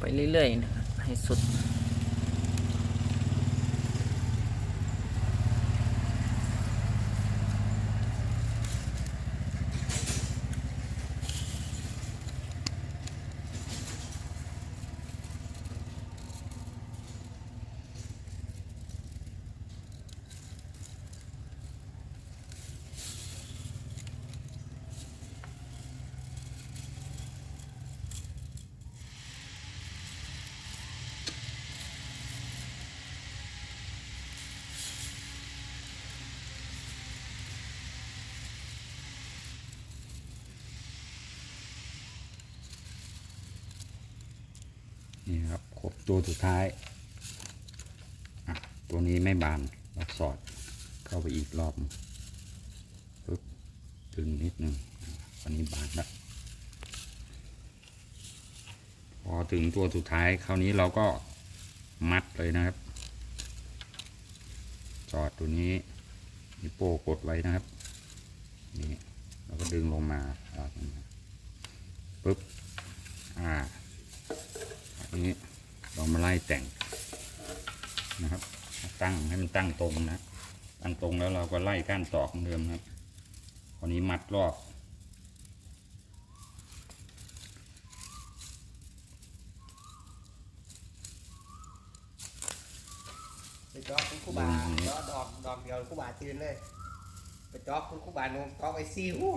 ไปเรื่อยๆนะครับให้สุด นี่ครับครบตัวสุดท้าย ตัวนี้ไม่บานเราสอดเข้าไปอีกรอบปึ๊บดึงนิดนึงอันนี้บานแล้วพอถึงตัวสุดท้ายคราวนี้เราก็มัดเลยนะครับ จอดตัวนี้นิวโป้กดไว้นะครับนี่เราก็ดึงลงมาปึ๊บอ่า อันนี้เรามาไล่แต่งนะครับ ตั้งให้มันตั้งตรงนะตั้งตรงแล้วเราก็ไล่ก้านตอกเหมือนเดิมครับคราวนี้มัดรอบไปจอกคุณครูบาจอกดอกดอกเดียวครูบาตื่นเลย ไปจอกคุณครูบาโนจอกไปซี่หัว